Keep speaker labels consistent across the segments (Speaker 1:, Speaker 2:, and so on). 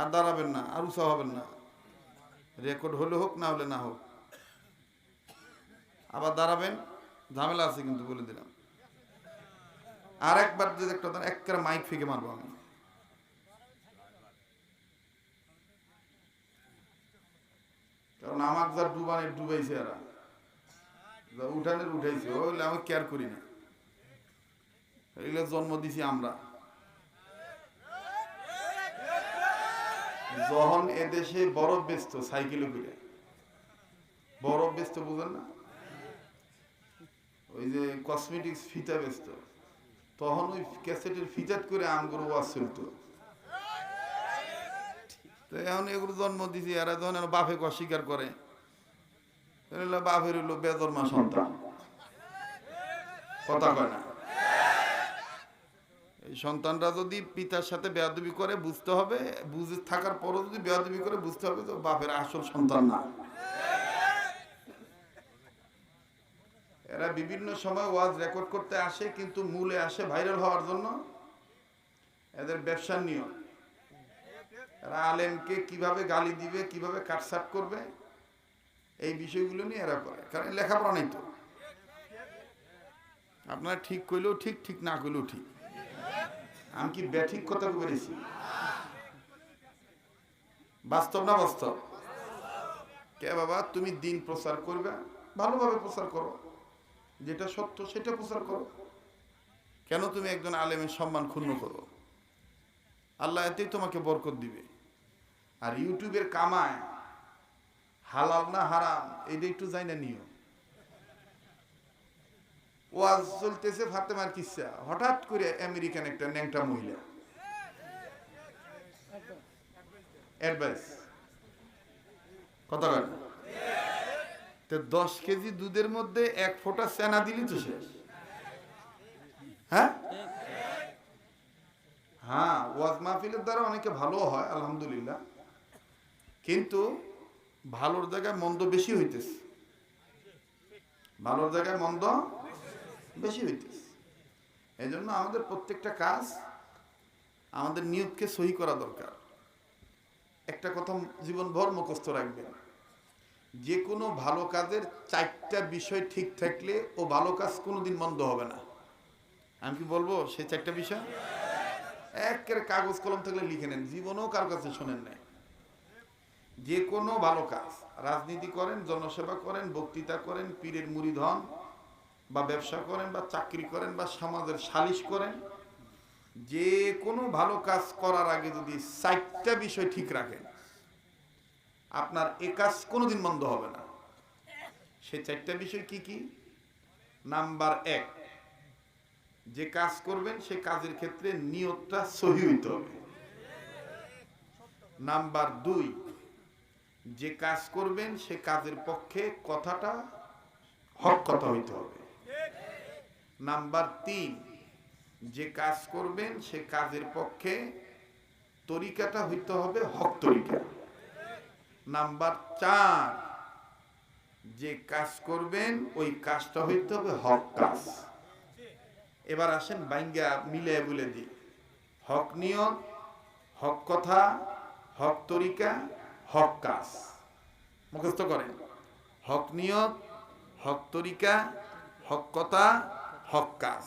Speaker 1: আর দাঁড়াবেন না, আর উৎসাহ হবেন না। রেকর্ড হলে হোক, না হলে না হোক। আবার দাঁড়াবেন, ঝামেলা আছে কিন্তু বলে দিলাম। আর একবার যদি একটা একটা মাইক ফেঁকে মারবো আমি। কারণ আমার যা ডুবানে ডুবাইছে এরা। উঠানের উঠাইছে, ওইলে আমি কেয়ার করি না। এগুলো জন্ম দিছি আমরা। যখন এদেশে বরফ ব্যস্ত সাইকেলে করে। বরফ ব্যস্ত বুঝেন না? ওই যে কসমেটিক্স ফিতা ব্যস্ত তখন ওই ক্যাসেটের ফিতাত করে আমগুলো ওয়াজ চলতো। তো এখন এগুলো জন্ম দিছি, এরা যখন বাপেকে অস্বীকার করে বাপের হইল বেদরমা সন্তান। কথা কয় না। সন্তানরা যদি পিতার সাথে বেয়াদবি করে, বুঝতে হবে, বুঝে, থাকার পরও যদি বেয়াদবি করে, বুঝতে হবে তো বাপের আসল সন্তান না। এরা বিভিন্ন সময় ওয়াজ রেকর্ড করতে আসে, কিন্তু মূলে আসে ভাইরাল হওয়ার জন্য। এদের ব্যবসার নিয়ম। এরা আলেমকে কীভাবে গালি দিবে, কীভাবে কাটসাট করবে, এই বিষয়গুলো নিয়ে এরা করে কারণ লেখাপড়া নেই তো। আপনারা ঠিক করলেও ঠিক ঠিক না করলেও ঠিক। আমি কি ব্যাঠিক কথা বলেছি বাস্তব না বাস্তব? কে বাবা, তুমি দিন প্রচার করবে, ভালোভাবে প্রচার করো। যেটা সত্য, সেটা প্রচার করো। কেন তুমি একজন আলেমের সম্মান ক্ষুণ্ণ করো? আল্লাহ এতেই তোমাকে বরকত দিবে। আর ইউটিউবের কামায়, হালাল না হারাম, এইটা একটু যাই না নিও ওয়াজ চলতেছে ফাতেমার কিসা। হঠাৎ করে আমেরিকান একটা ন্যাংটা মহিলা। অ্যাডভাইস কথা বলেন তো দশ কেজি দুধের মধ্যে এক ফোঁটা সেনা দিলি তো শেষ হ্যাঁ? হ্যাঁ ওয়াজ মাহফিলের দ্বারা অনেকে ভালো হয়, আলহামদুলিল্লাহ। কিন্তু ভালোর জায়গায় মন্দ বেশি হইতেছে। ভালোর জায়গায় মন্দ বেশি হইতেছে। এই জন্য আমাদের প্রত্যেকটা কাজ আমাদের নিয়তকে সহি করা দরকার। একটা কথা জীবনভর মুখস্থ রাখবেন। যে কোনো ভালো কাজের চারটা বিষয় ঠিক থাকলে ও ভালো কাজ কোনোদিন মন্দ হবে না। আমি কি বলব সেই চারটা বিষয়? একের কাগজ কলম থাকলে লিখে নেন, জীবনেও কারও কাছে শোনেন নাই। যে কোনো ভালো কাজ, রাজনীতি করেন, জনসেবা করেন, বক্তৃতা করেন, পীরের মুড়িদ হন বা ব্যবসা করেন বা চাকরি করেন বা সমাজের সালিশ করেন, যে কোনো ভালো কাজ করার আগে যদি চারটা বিষয় ঠিক রাখেন, আপনার এ কাজ কোনোদিন বন্ধ হবে না। সে চারটা বিষয় কি কি? নাম্বার এক, যে কাজ করবেন সে কাজের ক্ষেত্রে নিয়তটা সহি হইতে হবে। নাম্বার দুই, যে কাজ করবেন সে কাজের পক্ষে কথাটা হক কথা হইতে হবে। নাম্বার তিন, যে কাজ করবেন, সে কাজের পক্ষে তরিকাটা হইতে হবে হক তরিকা। নাম্বার চার, যে কাজ করবেন, ওই কাজটা হইতে হবে হক কাজ। এবার আসেন বাইঙ্গা মিলে বলে দি। হক নিয়ত হক কথা, হক তরিকা, হক কাজ। মুখস্থ করেন। হক নিয়ত হক তরিকা, হক কথা হক কাজ।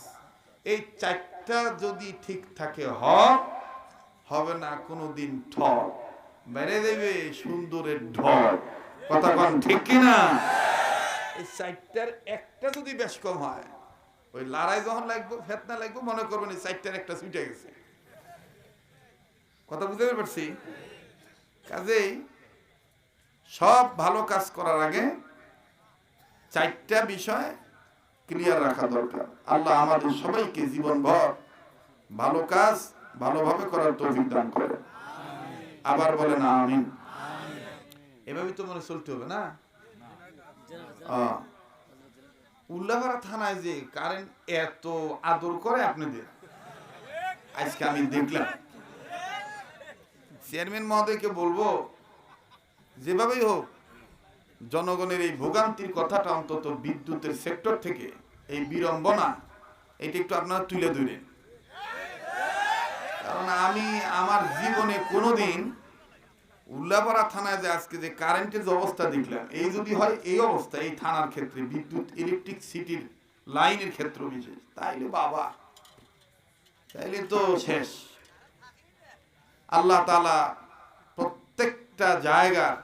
Speaker 1: এই চারটা যদি ঠিক থাকে হক, হবে না কোনোদিন ঠক বেড়ে দেবে সুন্দরের ঢল কথা কন ঠিক কিনা এই চারটার একটা যদি বেশ কম হয়, ওই লড়াই যখন লাগবে, ফেতনা লাগবে, মনে করবেন এই চারটার একটা ছুটে গেছে। কথা বুঝতে পারছি? কাজেই সব ভালো কাজ করার আগে চারটা বিষয় ক্লিয়ার রাখা দরকার। আল্লাহ আমাদের সবাইকে জীবনভর ভালো কাজ ভালোভাবে করার তৌফিক দান করে আবার বলেন আমিন। এভাবে তো মনে চলতে হবে না। উল্লাপাড়া থানায় যে কারেন্ট এত আদর করে আপনাদের আজকে আমি দেখলাম। চেয়ারম্যান মহোদয়কে বলব যেভাবেই হোক জনগণের এই ভোগান্তির কথাটা অন্তত বিদ্যুতের সেক্টর থেকে এই বিড়ম্বনা, এটা একটু আপনারা তুলে ধরেন। কারণ আমি আমার জীবনে কোনোদিন উল্লাপাড়া থানায় যে আজকে যে কারেন্টের যে অবস্থা দেখলাম, এই যদি হয় এই অবস্থা, এই থানার ক্ষেত্রে, বিদ্যুৎ, ইলেকট্রিক, সিটির লাইনের ক্ষেত্র বিশেষ, তাইলে বাবা, তাইলে তো শেষ। আল্লাহ তালা প্রত্যেকটা জায়গার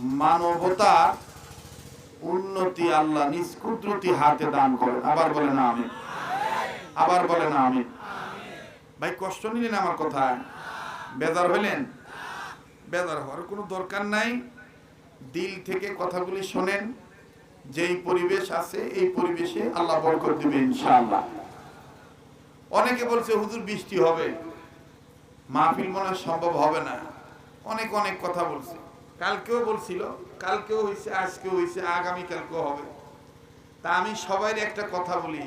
Speaker 1: মানবতার উন্নতি আল্লাহ নিষ্কুদ্রতি হাতে দান করেন। আবার বলে না আমি। আবার বলে না আমি। ভাই, কষ্ট নিলেন আমার কথায়? বেজার হইলেন? বেজার হওয়ার কোনো দরকার নাই। দিল থেকে কথাগুলি শোনেন। যেই পরিবেশ আছে, এই পরিবেশে আল্লাহ বরকত দিবে ইনশাআল্লাহ। অনেকে বলছে, হুজুর, বৃষ্টি হবে। মাহফিল মনে সম্ভব হবে না। অনেক অনেক কথা বলছে। কালকেও বলছিল, কালকেও হয়েছে আজকেও হয়েছে আগামী কালকেও হবে। তা আমি সবাই একটা কথা বলি,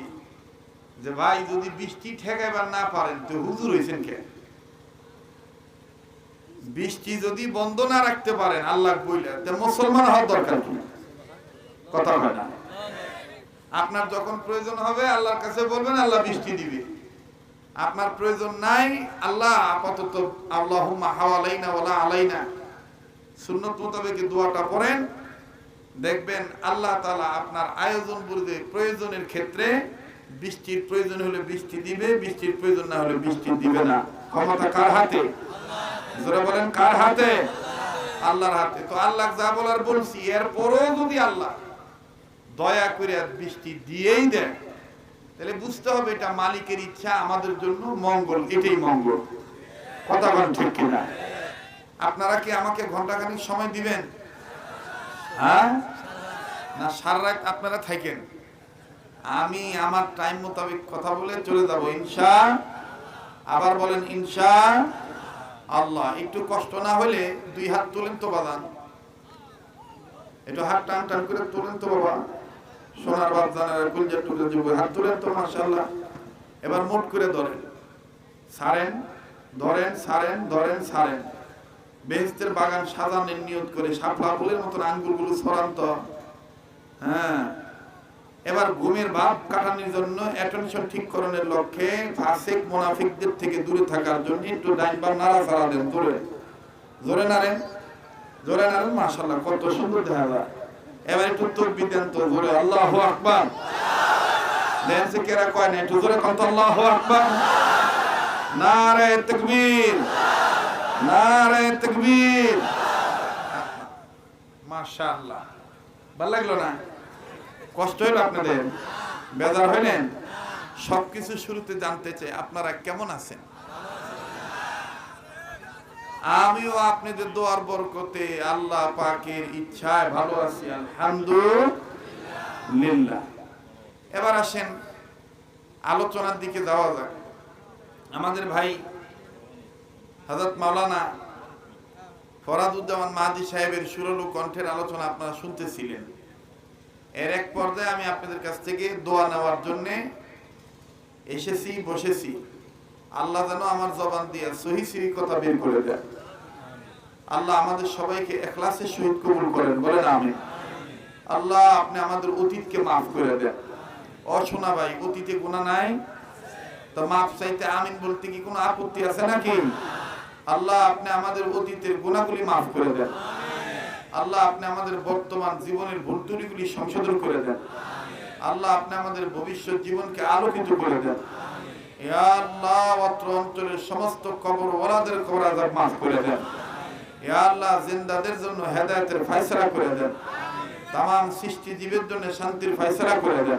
Speaker 1: যে ভাই, যদি বৃষ্টি ঠেকাইবার না পারেন, তো হুজুর হয়েছেন কে? বৃষ্টি যদি বন্ধ না রাখতে পারেন, আল্লাহ বইলে মুসলমান হওয়ার দরকার কি? কথা হয় না। আপনার যখন প্রয়োজন হবে, আল্লাহর কাছে বলবেন, আল্লাহ বৃষ্টি দিবে। আপনার প্রয়োজন নাই, আল্লাহ আপাতত আল্লাহ হাওয়ালাইনা ওয়ালা আলাইনা। সুন্নত মোতাবেক দোয়াটা পড়েন। দেখবেন আল্লাহ তাআলা আপনার আয়োজন বুঝে প্রয়োজনের ক্ষেত্রে বৃষ্টির প্রয়োজন হলে বৃষ্টি দিবে, বৃষ্টির প্রয়োজন না হলে বৃষ্টি দিবে না। ক্ষমতা কার হাতে? বলেন, কার হাতে? আল্লাহর হাতে। তো আল্লাহ যা বলার বলছি, এরপরও যদি আল্লাহ দয়া করে বৃষ্টি দিয়েই দেয় তাহলে বুঝতে হবে এটা মালিকের ইচ্ছা, আমাদের জন্য মঙ্গল, এটাই মঙ্গল। কথা বলেন ঠিক কিনা? আপনারা কি আমাকে ঘন্টাখানিক সময় দিবেন? হ্যাঁ? না সারা রাত আপনারা থাকেন। আমি আমার টাইম মোতাবেক কথা বলে চলে যাব ইনশা আবার বলেন ইনশা আল্লাহ। একটু কষ্ট না হলে দুই হাত তোলেন তো বাদান একটু হাত টান টান করে তোলেন তো বাবা। সোনার বাপ জানার টুকরে হাত তোলেন তো মাশাল্লাহ এবার মোট করে ধরেন। সারেন ধরেন সারেন ধরেন সারেন বেহেস্তের বাগান সাজানের নিয়ত করে শাপলা ফুলের মতন আঙ্গুলগুলো ছড়ান তো হ্যাঁ। এবার ঘুমের ভাব কাটানোর জন্য অ্যাটেনশন ঠিক করণের লক্ষ্যে ফাসিক মুনাফিকদের থেকে দূরে থাকার জন্য একটু ডাইন বা নাড়া ছাড়া দেন জোরে। জোরে নাড়েন। জোরে নাড়েন মাশাল্লাহ কত সুন্দর দেখা যায়। এবার একটু তকবীর দেন তো জোরে, আল্লাহু আকবার। দেন কেরা কয় না, একটু জোরে কত আল্লাহু আকবার। নারে তাকবীর। নারে তাকবীর। মাশাআল্লাহ। ভালো লাগল না? কষ্ট হইল আপনাদের? বেজার হইলেন সবকিছু শুরুতে জানতে চাই, আপনারা কেমন আছেন? আমিও আপনাদের দোয়ার বরকতে আল্লাহ পাকের ইচ্ছায় ভালো আছি, আলহামদুলিল্লাহ। এবার আসেন, আলোচনার দিকে যাওয়া যাক। আমাদের ভাই হযরত মাওলানা ফরাদুজ্জামান মাহাদি সাহেবের সুরলু কণ্ঠের আলোচনা আপনারা শুনতেছিলেন। এর এক পর্যায়ে আমি আপনাদের কাছ থেকে দোয়া নেওয়ার জন্য এসেছি, বসেছি। আল্লাহ যেন আমার জবান দিয়ে সহি কথা বের করে দেন। আল্লাহ আমাদের সবাইকে এখলাসের সহিত কবুল করেন, বলেন আমি আল্লাহ আপনি আমাদের অতীতকে মাফ করে দেন। অশোনা ভাই, অতীতে গুণা নাই? তো মাফ চাইতে আমিন বলতে কি কোনো আপত্তি আছে নাকি? আল্লাহ আপনি আমাদের অতীতের গুণাগুলি মাফ করে দেন। আল্লাহ আপনি আমাদের বর্তমান জীবনের ভুল ত্রুটিগুলি সংশোধন করে দেন। আল্লাহ আপনি আমাদের ভবিষ্যৎ জীবনকে আলোকিত করে দেন। শান্তির ফয়সালা করে দেন।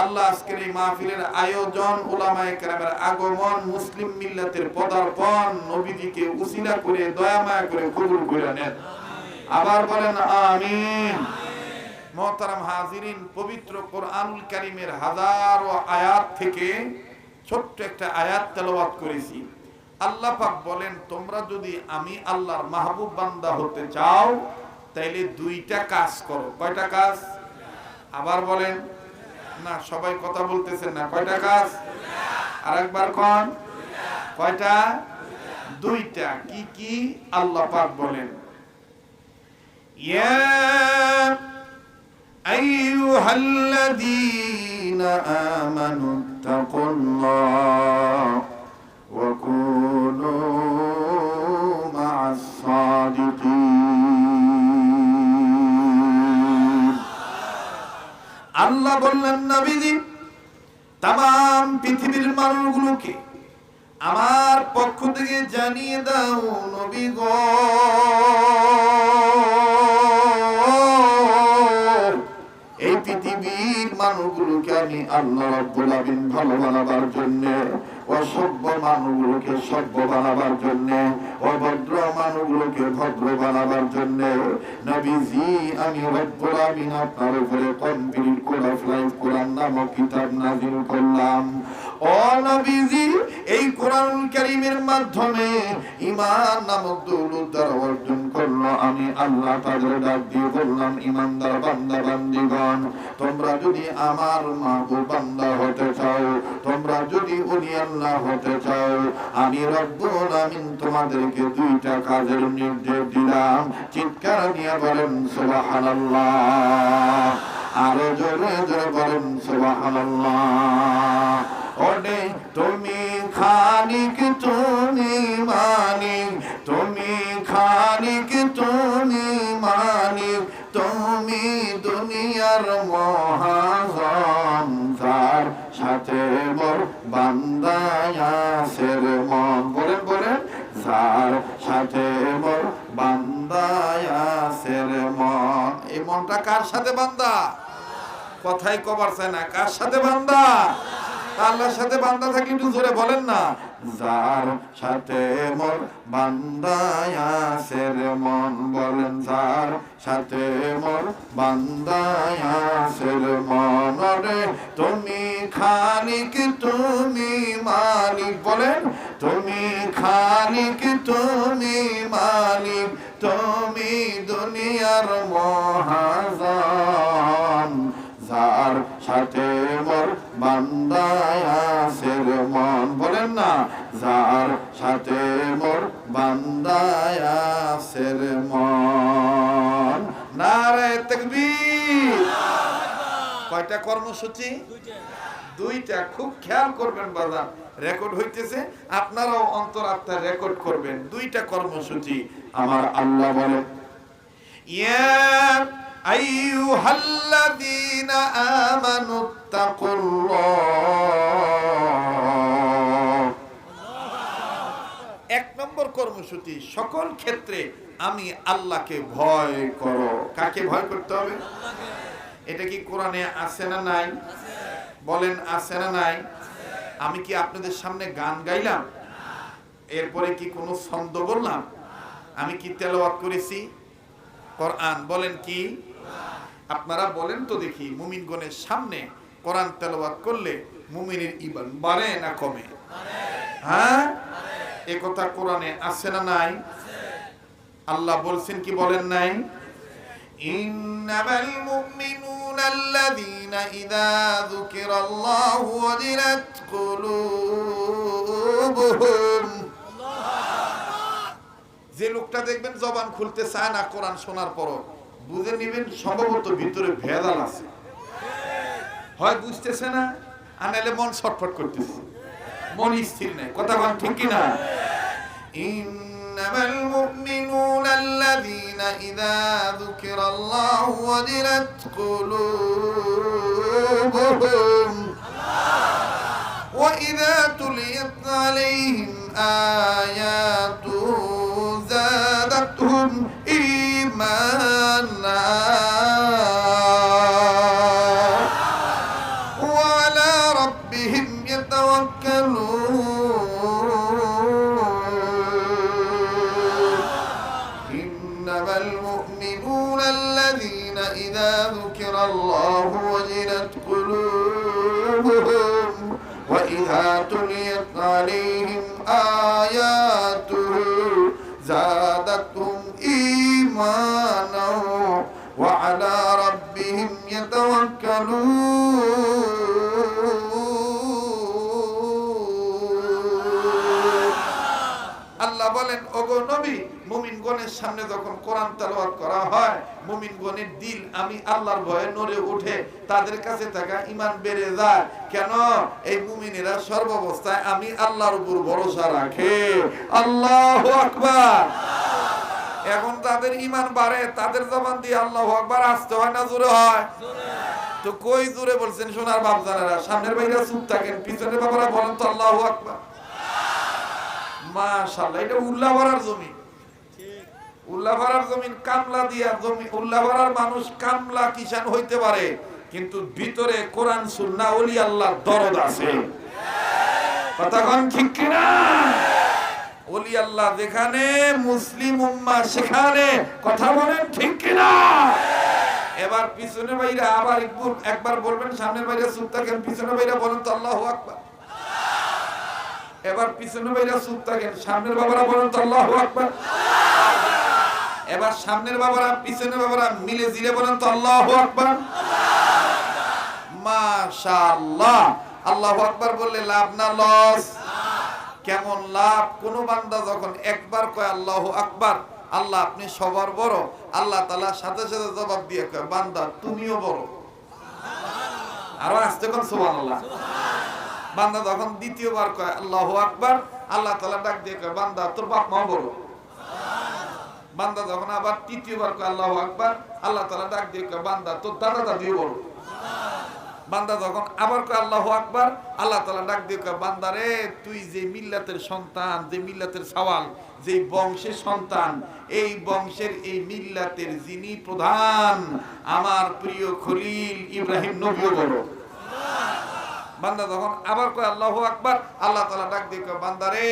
Speaker 1: আল্লাহ আজকের এই মাহফিলের আয়োজন ওলামায় কেরামের আগমন, মুসলিম মিল্লাতের পদার্পণ, নবীজিকে উসিলা করে দয়ামায়া করে কবুল করে নেন। আবার বলেন, আমিন। মহতারাম হাজিরিন, পবিত্র কোরআনুল কারিমের হাজারো আয়াত থেকে ছোট্ট একটা আয়াত তেলাওয়াত করেছি। আল্লাহ পাক বলেন, তোমরা যদি আমি আল্লাহর মাহবুব বান্দা হতে চাও, তাইলে দুইটা কাজ করো। কয়টা কাজ? আবার বলেন না, সবাই কথা বলতেছেন না। কয়টা কাজ? আর একবার কন। কয়টা? দুইটা। কি কি? আল্লাহ পাক বলেন, ইয়া আইয়ুহাল্লাযীনা আমানু, তাকুল্লাহ ওয়া কুনু আল্লাহ বললেন, নবীজি তাম পৃথিবীর মানুষগুলোকে আমার পক্ষ থেকে জানিয়ে দাও, নবী গ। এই পৃথিবীর মানুষগুলোকে আমি আল্লাহ বলাবিন ভালো বানাবার জন্য অসভ্য মানুষগুলোকে সভ্য বানাবার জন্য, অভদ্র মানুষগুলোকে ভদ্র বানাবার জন্য। নবীজি, আমি আপনার উপরে কমপ্লিট কোরআন লাইফ কোরআন নামক কিতাব নাজিল করলাম। ও এই কোরআন কারীমের মাধ্যমে ঈমান নামক দৌলত দ্বারা অর্জন করল। আমি আল্লাহ তাদের ডাক দিয়ে বললাম, ঈমানদার বান্দা, বান্দিগণ, তোমরা যদি আমার মাহবুব বান্দা হতে চাও, তোমরা যদি উনি আল্লাহ হতে চাও, আমি রব্বুল আমিন তোমাদেরকে দুইটা কাজের নির্দেশ দিলাম। চিৎকার নিয়ে বলেন, সুবহানাল্লাহ। আরও জোরে জোরে বলেন, সুবহানাল্লাহ। ওরে তুমি খানিক, তুমি মানিক, তুমি খানিক, তুমি মানিক, তুমি দুনিয়ার মহাজন তার সাথে মোর বান্দায়াসের মন। বলে বলেন, যার সাথে মোর বান্দায়াসের মন। এই মনটা কার সাথে বান্দা? কথাই কবার চায় না, কার সাথে বান্দা? আল্লাহর সাথে বান্দা থাকি একটু জোরে বলেন না। যার সাথে মোর বান্দায়াসের মন বলেন, যার সাথে মোর বান্দায়াসের মন রে তুমি খালিক, তুমি মালিক বলেন, তুমি খালিক, তুমি মালিক, তুমি দুনিয়ার মহাজন যার সাথে মোর বান্দায়াসের মন। বলেন না, যার সাথে মোর বান্দায়াসের মন। নারে তাকবীর। কয়টা কর্মসূচি? দুইটা। খুব খেয়াল করবেন বাজার রেকর্ড হইতেছে, আপনারাও অন্তরাত্মা রেকর্ড করবেন। দুইটা কর্মসূচি। আমার আল্লাহ বলেন, ইয়া আইয়ুহাল্লাযীনা আমানু তাকুল্লাহ এক নম্বর কর্মসূচি, সকল ক্ষেত্রে আমি আল্লাহকে ভয় করো। কাকে ভয় করতে হবে? এটা কি কোরআনে আছে না নাই? বলেন আছে না নাই? আমি কি আপনাদের সামনে গান গাইলাম? এরপরে কি কোনো ছন্দ বললাম? আমি কি তেলাওয়াত করেছি? কোরআন বলেন কি? আপনারা বলেন তো দেখি মুমিনগণের সামনে কোরআন তেলাওয়াত করলে মুমিনের ইমান বাড়ে না কমে হ্যাঁ এ কথা কোরআনে আছে না নাই আল্লাহ বলছেন কি বলেন নাই إنما المؤمنون الذين إذا ذكر الله وجلت قلوبهم যে লোকটা দেখবেন জবান খুলতে চায় না কোরআন শোনার পর বুঝে নেবেন সম্ভবত ভিতরে ভেদাল আছে হয় বুঝতেছে না আনালে মন ছটফট করতেছে মন স্থির নেই কথা বল ঠিক কিনা إنما المؤمنون الذين إذا ذكر الله وجلت قلوبهم وإذا تليت عليهم آياته زادتهم إيمانا وعلى ربهم يتوكلون. إنما المؤمنون الذين إذا ذكر الله وجلت قلوبهم وإذا تليت عليهم آياته زادتهم إيمانا. على ربهم يتوكلون. বলেন, ওগো নবী, মুমিনগণের সামনে যখন কোরআন তেলাওয়াত করা হয়, মুমিনগণের দিল আমি আল্লাহর ভয়ে নড়ে ওঠে তাদের কাছে থাকা ইমান বেড়ে যায়। কেন? এই মুমিনেরা সর্বাবস্থায় আমি আল্লাহর উপর ভরসা রাখে। আল্লাহু আকবার। এখন তাদের ইমান বাড়ে, তাদের জবান দিয়ে আল্লাহু আকবার, আসতে হয় না, জোরে হয়। তো কই জোরে বলছেন সোনার বাপ জানারা সামনের বাইরে চুপ থাকেন, পিছনের বাবারা বলেন তো আল্লাহু আকবার। মাশাআল্লাহ, এটা উল্লাহরার জমি উল্লাহরার জমিন, কামলা দিয়া জমি উল্লাহরার মানুষ কামলা কিষান হইতে পারে, কিন্তু ভিতরে কোরআন সুন্নাহ ওলি আল্লাহর দরদ আছে। কথা কোন ঠিক কিনা? ওলি আল্লাহ যেখানে, মুসলিম উম্মা সেখানে। কথা বলেন ঠিক কিনা? এবার পিছনের বাইরে আবার একবার বলবেন, সামনের বাইরে চুপ থাকেন পিছনের বাইরে বলেন তো আল্লাহু আকবার। এবার পিছনে বাইরে চুপ থাকেন, সামনের বাবারা বলেন তো আল্লাহু আকবার। এবার সামনের বাবারা, পিছনের বাবারা মিলে জিলে বলেন তো আল্লাহু আকবার। মাশাআল্লাহ। আল্লাহু আকবার বললে লাভ না, লস। কেমন লাভ? কোন বান্দা যখন একবার কয়, আল্লাহু আকবার, আল্লাহ আপনি সবার বড়। আল্লাহ তালা সাথে সাথে জবাব দিয়ে কয়, বান্দা, তুমিও বড়। আরও আসতে কোন সুবহানাল্লাহ? বান্দা যখন দ্বিতীয়বার কয়, আল্লাহ আকবার, আল্লাহ তালা ডাক দিয়ে কয়, বান্দা, তোর বাপ মা বলো বান্দা যখন আবার তৃতীয়বার কয়, আল্লাহ আকবার, আল্লাহ তালা ডাক দিয়ে কয়, বান্দা, তোর দাদা দাদিও বলো বান্দা যখন আবার কয় আল্লাহ আকবার, আল্লাহ তালা ডাক দিয়ে কয়, বান্দা রে, তুই যে মিল্লাতের সন্তান, যে মিল্লাতের সওয়াল, যে বংশের সন্তান, এই বংশের এই মিল্লাতের যিনি প্রধান, আমার প্রিয় খলিল ইব্রাহিম নবী বান্দা যখন আবার কয়, আল্লাহ আকবার। আল্লাহ তালা ডাক দিয়ে কয়, বান্দা রে,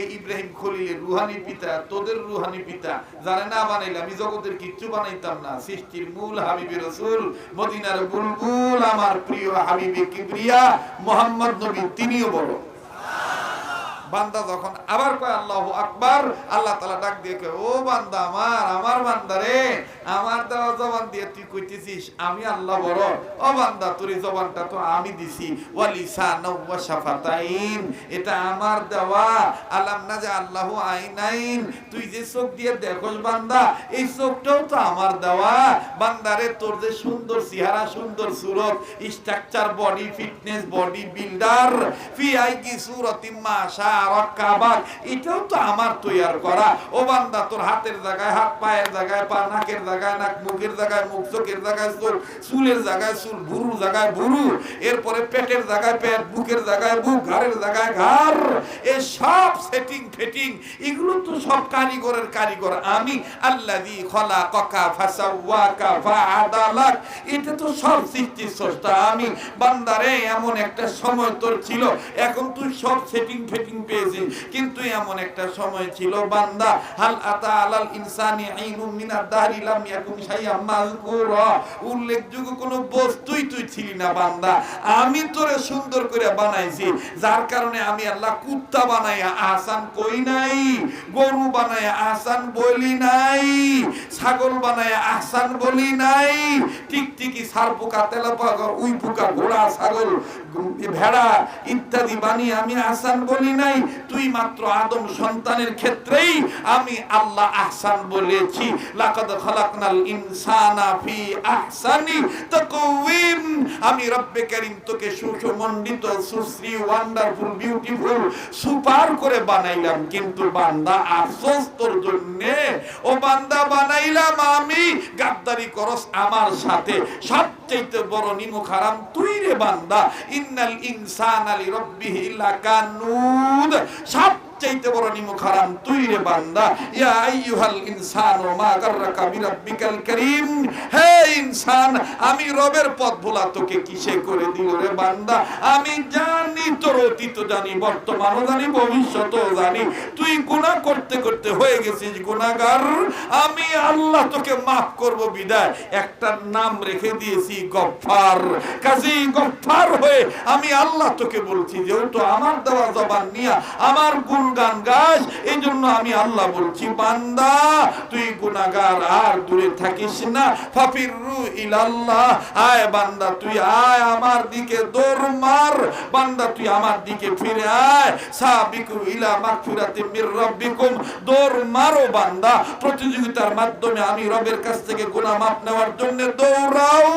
Speaker 1: এই ইব্রাহিম খলিলের রুহানি পিতা, তোদের রুহানি পিতা জানে না বানাইলে আমি জগতের কিচ্ছু বানাইতাম না। সৃষ্টির মূল হাবিবি রসুল, মদিনার বুলবুল, আমার প্রিয় হাবিবি কিবরিয়া, মোহাম্মদ নবী তিনিও বলো বান্দা যখন আবার কয়, আল্লাহু আকবার আল্লাহ তাআলা ডাক দিয়ে ও বান্দা আমার আমার বান্দা রে, আমার দেওয়া জবান দিয়ে তুই কইতেছিস, আমি আল্লাহ বড়। ও বান্দা, তোর এই জবানটা তো আমি দিছি। ওয়ালিসান ওয়া শাফাতাইন, এটা আমার দেওয়া। আলাম না যে আল্লাহু আইনাইন। তুই যে চোখ দিয়ে দেখোস বান্দা, এই চোখটাও তো আমার দেওয়া। বান্দারে তোর যে সুন্দর চেহারা, সুন্দর সুরত structure body fitness body builder ফি আইকি সুরতিম মাশা এটাও তো আমার তৈয়ার করা। ও বান্দা, তোর হাতের জায়গায়, হাত পায়ের জায়গায়, পা নাকের জায়গায়, নাক মুখের জায়গায়, মুখ চোখের জায়গায় চোখ চুলের জায়গায়, চুল জায়গায়, ভুরু। এরপরে পেটের জায়গায় পেট, বুকের জায়গায় বুক, ঘাড়ের জায়গায় ঘাড়। সব সেটিং ফেটিং এগুলো তো সব কারিগরের কারিগর। আমি আল্লাযী খলাকাকা ফাসাওয়াকা ফাআদালাক। এটা তো সব সৃষ্টির আমি বান্দারে এমন একটা সময় তোর ছিল। এখন তুই সব সেটিং ফেটিং পেয়েছিস কিন্তু এমন একটা সময় ছিল, বান্দা, হাল আতা আলাল ইনসানি আইনুম মিনাদ দাহরি লাম ইয়াকুম শাইআম মাযকুরা। উল্লেখযোগ্য কোন বস্তুই তুই ছিলি না, বান্দা। আমি তোরে সুন্দর করে বানাইছি, যার কারণে আমি আল্লাহ কুত্তা বানাইয়া আহসান কই নাই, গরু বানাইয়া আহসান বলি নাই। ছাগল বানাইয়া আসান বলি নাই। টিকটিকি সার পোকা, তেলা পোকা উই পোকা, ঘোড়া, ছাগল ভেড়া ইত্যাদি বানিয়ে আমি আসান বলি নাই। তুই মাত্র আদম সন্তানের ক্ষেত্রেই আমি আল্লাহ আহসান বলেছি। লাকাদ খালাকনাল ইনসানা ফি আহসানি তাকওয়িম। আমি রব্বে কারীম তোকে সুসমণ্ডিত, সুশ্রী ওয়ান্ডারফুল বিউটিফুল সুপার করে বানাইলাম। কিন্তু বান্দা আফসোস তোর জন্য। ও বান্দা বানাইলাম আমি গাদ্দারি করস আমার সাথে। সবচেয়ে বড় নিমুখ হারাম তুই রে বান্দা। ইন্নাল ইনসান আলী রব্বিহি লাকানুদ। সব চাইতে বড় নিমুখ হারাম তুই রে বান্দা। ইয়া আইয়ুহাল ইনসানু মা গাররাকা বিরাব্বিকাল কারীম। হে ইনসান, আমি রবের পথ ভোলা তোকে কিসে করে দিল রে বান্দা? আমি জানি, তোর অতীত জানি, বর্তমানও জানি, ভবিষ্যতও জানি। তুই গুনাহ করতে করতে হয়ে গেছিস গুনাহগার। আমি আল্লাহ তোকে মাফ করব বিদায়। একটা নাম রেখে দিয়েছি, গফফার। কাজী গফফার হয়ে আমি আল্লাহ তোকে বলছি, যেহেতু আমার দেওয়া জবান নিয়া, আমার গুণ গান গাস এই জন্য আমি আল্লাহ বলছি, বান্দা, তুই গুনাহগার আর দূরে থাকিস না। ফাফিরু ইলাল্লাহ আয় বান্দা, তুই আয় আমার দিকে দৌড় মার। বান্দা, তুই আমার দিকে ফিরে আয়। সাবিকু ইলা মাগফিরাতি মির রাব্বিকুম, দৌড় মারো বান্দা। প্রতিযোগিতার মাধ্যমে আমি রবের কাছ থেকে গুনাহ মাপ নেওয়ার জন্য দৌড়াও।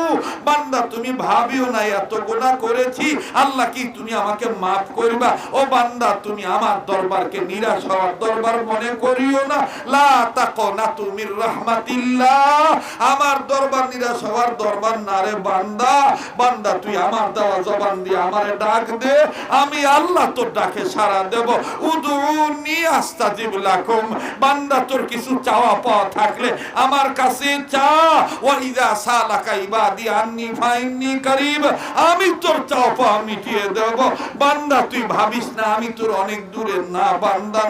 Speaker 1: বান্দা, তুমি ভাবিও না, এত গুনাহ করেছি। আল্লাহ কি তুমি আমাকে মাফ করবা? ও বান্দা, তুমি আমার দরবারকে নিরাশ হওয়ার দরবার মনে করিও না। লা তাকনাতু মির রাহমাতিল্লাহ। আমার দরবার নিরাশ হওয়ার দরবার না রে বান্দা। বান্দা, তুই আমার দেওয়া জবান দিয়ে আমারে ডাক দে। আমি আল্লাহ তোর ডাকে সাড়া দেব। উদুনি আস্তাজিব লাকুম। বান্দা, তোর কিছু চাওয়া পাওয়া থাকলে আমার কাছে চা। ওয়াইদা সালাকা ইবাদি আন্নি ফাইন্নি করিব। আমি তোর চাওয়া পাওয়া মিটিয়ে দেব। বান্দা, তুই ভাবিস না আমি তোর অনেক দূরে না। বান্দা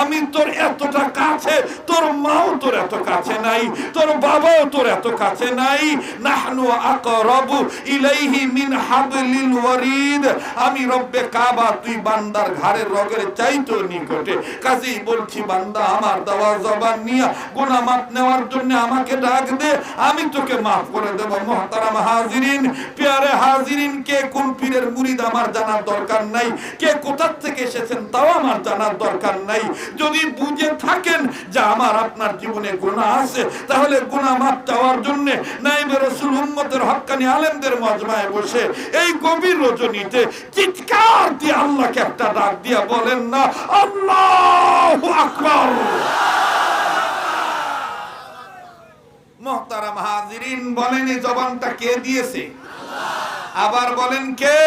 Speaker 1: আমি তোর এতটা কাছে, তোর মাও তোর এত কাছে নাই, তোর বাবাও তোর এত কাছে নাই। নাহনু আকরাবু ইলাইহি মিন হাবলিল ওয়ারিদ। আমি রব্বে কাবা, তুই বান্দার ঘাড়ের রগের চাইতো নিকটে। কাজেই বলছি, বান্দা, আমার দেওয়া জবান নিয়ে গুনাহ মাপ নেওয়ার জন্য আমাকে ডাক দে। আমি তোকে মাফ করে দেব, মহতারাম হাজিরিন। পেয়ারে হাজিরিন, কে কোন পীরের মুরিদ আমার জানার দরকার নাই। কে কোথা থেকে এসেছেন তাও আমার জানার দরকার নাই। যদি বুঝে থাকেন যে আমার আপনার জীবনে গুনাহ আছে, তাহলে গুনাহ মাপ চাওয়ার জন্য নাইবে রাসূল উম্মতের হক্কানি আলেমদের মজমায় বসে এই গভীর রজনীতে চিৎকার দিয়ে আল্লাহকে একটা ডাক দিয়া বলেন না, আল্লাহু আকবার! মহতারাম হাজিরিন বলেন, এই জবানটা কে দিয়েছে? আবার বলেন, কে?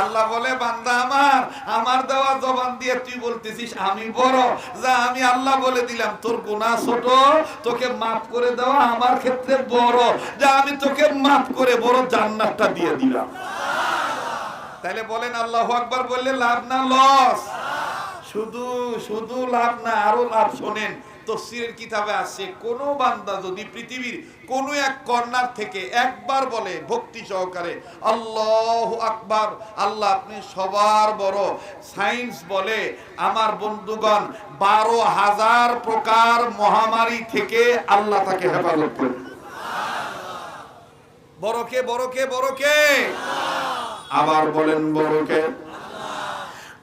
Speaker 1: আল্লাহ বলে, বান্দা আমার আমার দেওয়া জবান দিয়ে তুই বলতেছিস আমি বড়। যা আমি আল্লাহ বলে দিলাম, তোর গুনাহ ছোট, তোকে মাফ করে দেওয়া আমার ক্ষেত্রে বড়। যা আমি তোকে মাফ করে বড় জান্নাতটা দিয়ে দিলাম। তাহলে বলেন, আল্লাহু আকবার বললে লাভ না, লস? শুধু শুধু লাভ না, আরও লাভ শোনেন। তফসিরের কিতাবে আছে, কোন বান্দা যদি পৃথিবীর কোন এক কর্নার থেকে একবার বলে ভক্তি সহকারে, আল্লাহ আকবার, আল্লাহ আপনি সবার বড়। সায়েন্স বলে, আমার বন্ধুগণ, বারো হাজার প্রকার মহামারী থেকে আল্লাহ তাকে হেফাজত করে বড়কে বড়কে বড়কে আবার বলেন বড়কে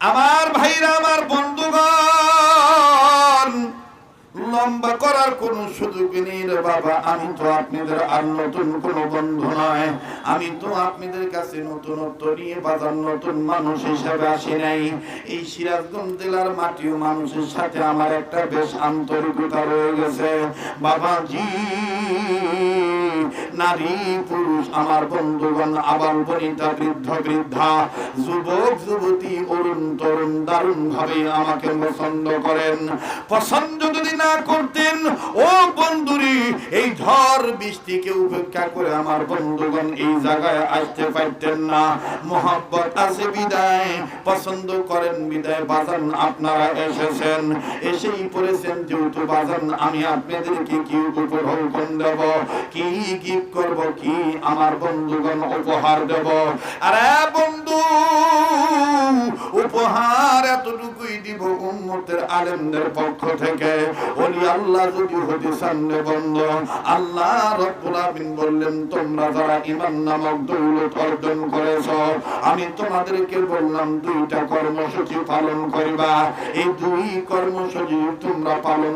Speaker 1: আমার ভাইরা, আমার বন্ধুগণ লম্বা করার কোন সুযোগ নেই রে বাবা। আমি তো আপনাদের আর নতুন কোন বন্ধু নয়। আমি তো আপনাদের কাছে নতুনত্ব নিয়ে বাজার নতুন মানুষ হিসাবে আসি নাই। এই সিরাজগঞ্জ জেলার মাটিও মানুষের সাথে আমার একটা বেশ আন্তরিকতা রয়ে গেছে। বাবাজি, নারী, পুরুষ, আমার বন্ধুগণ আবার বনিতা, বৃদ্ধ, বৃদ্ধা, যুবক, যুবতী, অরুণ, তরুণ দারুণ ভাবে আমাকে পছন্দ করেন। পছন্দ যদি না করতেন। ও বন্ধুরি, এই ঝড় বৃষ্টিকে উপেক্ষা করে আমার বন্ধুগণ এই জায়গায় আসতে পারতেন না। মোহাব্বত আছে বিদায়, পছন্দ করেন বিদায় বাজান, আপনারা এসেছেন। এসেই পড়েছেন যেহেতু বাজান, আমি আপনাদেরকে কি উপঢৌকন দেব কি গিফট করব, কি আমার বন্ধুগণ উপহার দেব? আরে বন্ধু, উপহার এতটুকুই দিব উম্মতের আলেমদের পক্ষ থেকে। বললেন তোমরা আমি তোমাদেরকে বললাম দুইটা কর্মসূচি পালন করিবা। এই দুই কর্মসূচি তোমরা পালন